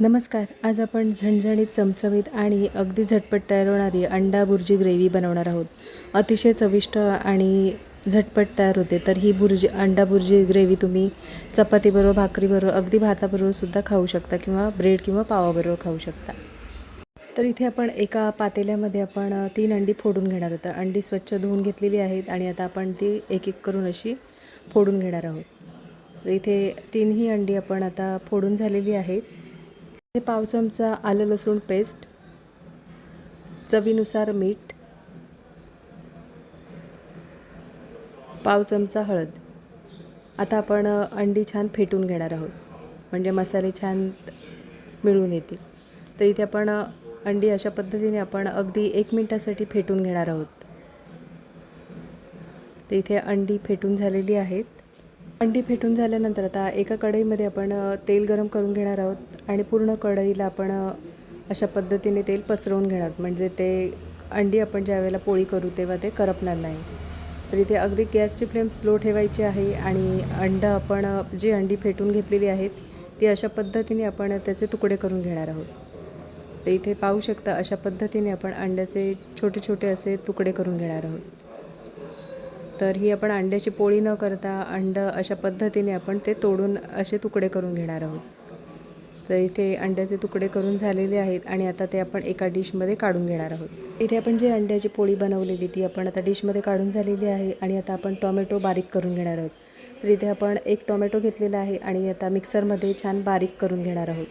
नमस्कार. आज आपण झणझणीत चमचमीत आणि अगदी झटपट तयार होणारी अंडा भुर्जी ग्रेव्ही बनवणार आहोत. अतिशय चविष्ट आणि झटपट तयार होते तर ही भुर्जी अंडा भुर्जी ग्रेव्ही तुम्ही चपातीबरोबर भाकरीबरोबर अगदी भाताबरोबर सुद्धा खाऊ शकता किंवा ब्रेड किंवा पावाबरोबर खाऊ शकता. तर इथे आपण एका पातेल्यामध्ये आपण तीन अंडी फोडून घेणार आहोत. अंडी स्वच्छ धुवून घेतलेली आहेत आणि आता आपण ती एक एक करून अशी फोडून घेणार आहोत. इथे तीनही अंडी आपण आता फोडून झालेली आहेत. ते पाव चमचा आलं लसूण पेस्ट चवीनुसार मीठ पाव चमचा हळद. आता आपण अंडी छान फेटून घेणार आहोत. म्हणजे मसाले छान मिळून येतील. तर इथे आपण अंडी अशा पद्धतीने आपण अगदी एक मिनटासाठी फेटून घेणार आहोत. तर इथे अंडी फेटून झालेली आहेत. अंडी फेटून झाल्यानंतर आता एका कढईमध्ये आपण तेल गरम करून घेणार आहोत आणि पूर्ण कढईला आपण अशा पद्धतीने तेल पसरवून घेणार आहोत. म्हणजे ते अंडी आपण ज्या वेळेला पोळी करू तेव्हा ते करपणार नाही. तर इथे अगदी गॅसची फ्लेम स्लो ठेवायची आहे आणि अंडं आपण जी अंडी फेटून घेतलेली आहेत ती अशा पद्धतीने आपण त्याचे तुकडे करून घेणार आहोत. तर इथे पाहू शकता अशा पद्धतीने आपण अंड्याचे छोटे छोटे असे तुकडे करून घेणार आहोत. तर ही आपण अंड्याची पोळी न करता अंडं अशा पद्धतीने आपण ते तोडून असे तुकडे करून घेणार आहोत. तर इथे अंड्याचे तुकडे करून झालेले आहेत आणि आता ते आपण एका डिशमध्ये काढून घेणार आहोत. इथे आपण जी अंड्याची पोळी बनवलेली ती आपण आता डिशमध्ये काढून झालेली आहे आणि आता आपण टोमॅटो बारीक करून घेणार आहोत. तर इथे आपण एक टोमॅटो घेतलेला आहे आणि आता मिक्सरमध्ये छान बारीक करून घेणार आहोत.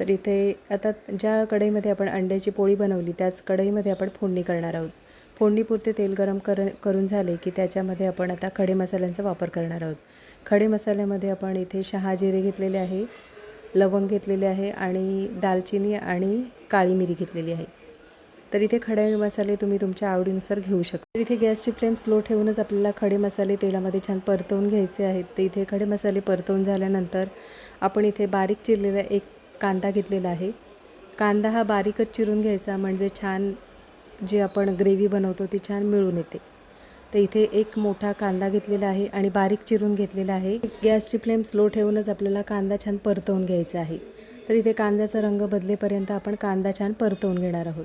तर इथे आता ज्या कढईमध्ये आपण अंड्याची पोळी बनवली त्याच कढईमध्ये आपण फोडणी करणार आहोत. फोडणीपुरते तेल गरम कर करून झाले की त्याच्यामध्ये आपण आता खडे मसाल्यांचा वापर करणार आहोत. खडे मसाल्यामध्ये आपण इथे शहा जिरे घेतलेले आहे लवंग घेतलेले आहे आणि दालचिनी आणि काळी मिरी घेतलेली आहे. तर इथे खडे मसाले तुम्ही तुमच्या आवडीनुसार घेऊ शकता. तर इथे गॅसची फ्लेम स्लो ठेवूनच आपल्याला खडे मसाले तेलामध्ये छान परतवून घ्यायचे आहेत. तर इथे खडे मसाले परतवून झाल्यानंतर आपण इथे बारीक चिरलेला एक कांदा घेतलेला आहे. कांदा हा बारीकच चिरून घ्यायचा म्हणजे छान जी आपण ग्रेव्ही बनवतो ती छान मिळून येते. तर इथे एक मोठा कांदा घेतलेला आहे आणि बारीक चिरून घेतलेला आहे. गॅसची फ्लेम स्लो ठेवूनच आपल्याला कांदा छान परतवून घ्यायचा आहे. तर इथे कांद्याचा रंग बदलेपर्यंत आपण कांदा छान परतवून घेणार आहोत.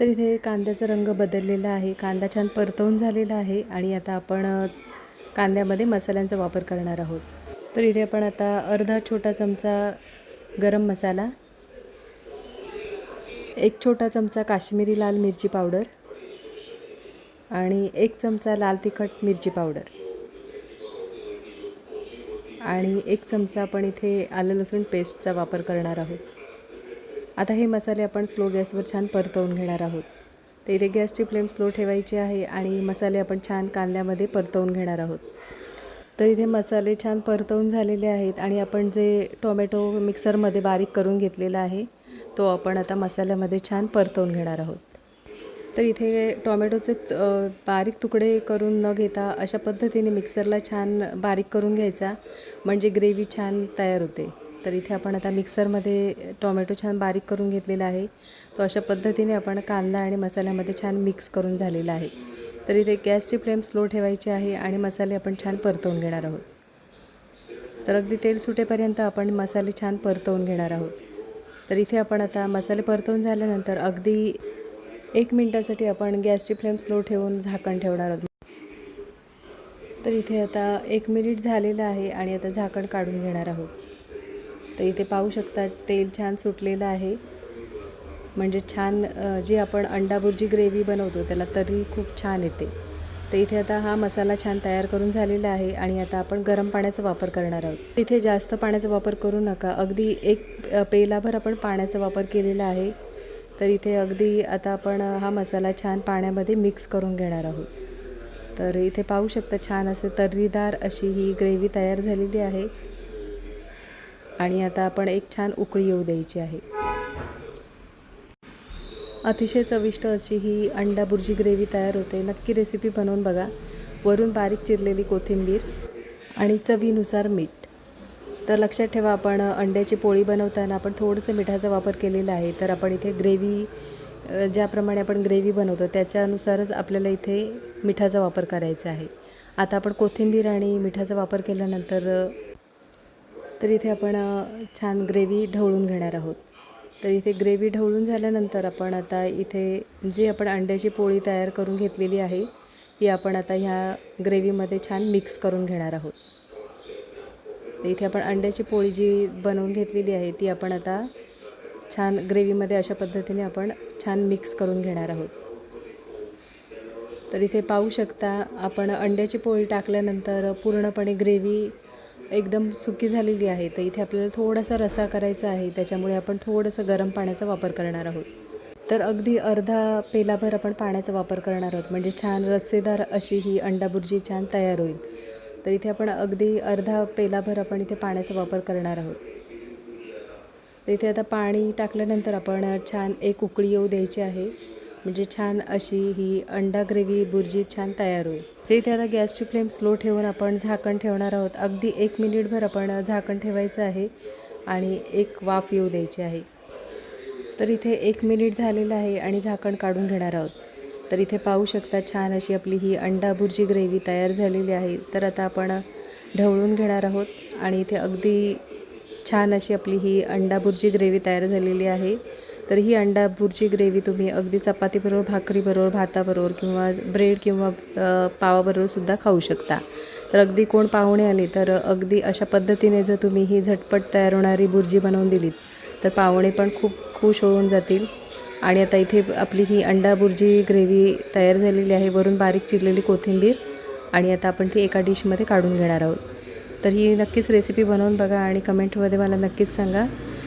तर इथे कांद्याचा रंग बदललेला आहे. कांदा छान परतवून झालेला आहे आणि आता आपण कांद्यामध्ये मसाल्यांचा वापर करणार आहोत. तर इथे आपण आता अर्धा छोटा चमचा गरम मसाला एक छोटा चमचा काश्मीरी लाल मिरची पावडर आणि एक चमचा लाल तिखट मिरची पावडर. आणि एक चमचा आपण इथे आलं लसूण पेस्टचा वापर करणार आहोत. आता हे मसाले आपण स्लो गॅसवर छान परतवून घेणार आहोत. तर इथे गॅसची फ्लेम स्लो ठेवायची आहे आणि मसाले आपण छान कांद्यामध्ये परतवून घेणार आहोत. तर इथे मसाले छान परतवून झालेले आहेत आणि आपण जे टोमॅटो मिक्सरमध्ये बारीक करून घेतलेला आहे तो आपण आता मसाल्यामध्ये छान परतवून घेणार आहोत. तर इथे टोमॅटोचे बारीक तुकडे करून न घेता अशा पद्धतीने मिक्सरला छान बारीक करून घ्यायचा म्हणजे ग्रेव्ही छान तयार होते. तर इथे आपण आता मिक्सरमध्ये टोमॅटो छान बारीक करून घेतलेला आहे तो अशा पद्धतीने आपण कांदा आणि मसाल्यामध्ये छान मिक्स करून झालेला आहे. तर इथे गॅसची फ्लेम स्लो ठेवायची आहे आणि मसाले आपण छान परतवून घेणार आहोत. तर अगदी तेल सुटेपर्यंत आपण मसाले छान परतवून घेणार आहोत. तर इथे आपण आता मसाले परतवून झाल्यानंतर अगदी एक मिनटासाठी आपण गॅसची फ्लेम स्लो ठेवून झाकण ठेवणार आहोत. तर इथे आता एक मिनिट झालेलं आहे आणि आता झाकण काढून घेणार आहोत. तर इथे पाहू शकता तेल छान सुटलेलं आहे. म्हणजे छान जी आपण अंडाभुर्जी ग्रेव्ही बनवतो त्याला तरी खूप छान येते. तर इथे आता हा मसाला छान तयार करून झालेला आहे आणि आता आपण गरम पाण्याचा वापर करणार आहोत. इथे जास्त पाण्याचा वापर करू नका. अगदी एक पेलाभर आपण पाण्याचा वापर केलेला आहे. तर इथे अगदी आता आपण हा मसाला छान पाण्यामध्ये मिक्स करून घेणार आहोत. तर इथे पाहू शकता छान असे तर्रीदार अशी ही ग्रेव्ही तयार झालेली आहे. आणि आता आपण एक छान उकळी येऊ द्यायची आहे. अतिशय चविष्ट अशी ही अंडा बुर्जी ग्रेव्ही तयार होते. नक्की रेसिपी बनवून बघा. वरून बारीक चिरलेली कोथिंबीर आणि चवीनुसार मीठ. तर लक्षात ठेवा आपण अंड्याची पोळी बनवताना आपण थोडंसं मिठाचा वापर केलेला आहे. तर आपण इथे ग्रेव्ही ज्याप्रमाणे आपण ग्रेव्ही बनवतो त्याच्यानुसारच आपल्याला इथे मिठाचा वापर करायचा आहे. आता आपण कोथिंबीर आणि मिठाचा वापर केल्यानंतर तर इथे आपण छान ग्रेव्ही ढवळून घेणार आहोत. तर इथे ग्रेव्ही ढवळून झाल्यानंतर आपण आता इथे जी आपण अंड्याची पोळी तयार करून घेतलेली आहे ती आपण आता ह्या ग्रेव्हीमध्ये छान मिक्स करून घेणार आहोत. तर इथे आपण अंड्याची पोळी जी बनवून घेतलेली आहे ती आपण आता छान ग्रेव्हीमध्ये अशा पद्धतीने आपण छान मिक्स करून घेणार आहोत. तर इथे पाहू शकता आपण अंड्याची पोळी टाकल्यानंतर पूर्णपणे ग्रेव्ही एकदम सुकी झालेली आहे तर इथे आपल्याला थोडासा रसा करायचा आहे त्याच्यामुळे आपण थोडंसं गरम पाण्याचा वापर करणार आहोत. तर अगदी अर्धा पेलाभर आपण पाण्याचा वापर करणार आहोत म्हणजे छान रस्सेदार अशी ही अंडा बुर्जी छान तयार होईल. तर इथे आपण अगदी अर्धा पेलाभर आपण इथे पाण्याचा वापर करणार आहोत. तर इथे आता पाणी टाकल्यानंतर आपण छान एक उकळी येऊ द्यायची आहे. म्हणजे छान अशी ही अंडा ग्रेव्ही बुर्जी छान तयार होईल. ते इथे आता गॅसची फ्लेम स्लो ठेवून आपण झाकण ठेवणार आहोत. अगदी एक मिनिटभर आपण झाकण ठेवायचं आहे आणि एक वाफ येऊ द्यायची आहे. तर इथे एक मिनिट झालेलं आहे आणि झाकण काढून घेणार आहोत. तर इथे पाहू शकता छान अशी आपली ही अंडा बुर्जी ग्रेव्ही तयार झालेली आहे. तर आता आपण ढवळून घेणार आहोत आणि इथे अगदी छान अशी आपली ही अंडा बुर्जी ग्रेव्ही तयार झालेली आहे. तर ही अंडा भुर्जी ग्रेव्ही तुम्ही अगदी चपातीबरोबर भाकरीबरोबर भाताबरोबर किंवा ब्रेड किंवा पावाबरोबरसुद्धा पावाबरोबर सुद्धा खाऊ शकता. तर अगदी कोण पाहुणे आले तर अगदी अशा पद्धतीने जर तुम्ही ही झटपट तयार होणारी बुर्जी बनवून दिलीत तर पाहुणे पण खूप खुश होऊन जातील. आणि आता इथे आपली ही अंडा भुर्जी ग्रेव्ही तयार झालेली आहे. वरून बारीक चिरलेली कोथिंबीर आणि आता आपण ती एका डिशमध्ये काढून घेणार आहोत. तर ही नक्कीच रेसिपी बनवून बघा आणि कमेंटमध्ये मला नक्कीच सांगा.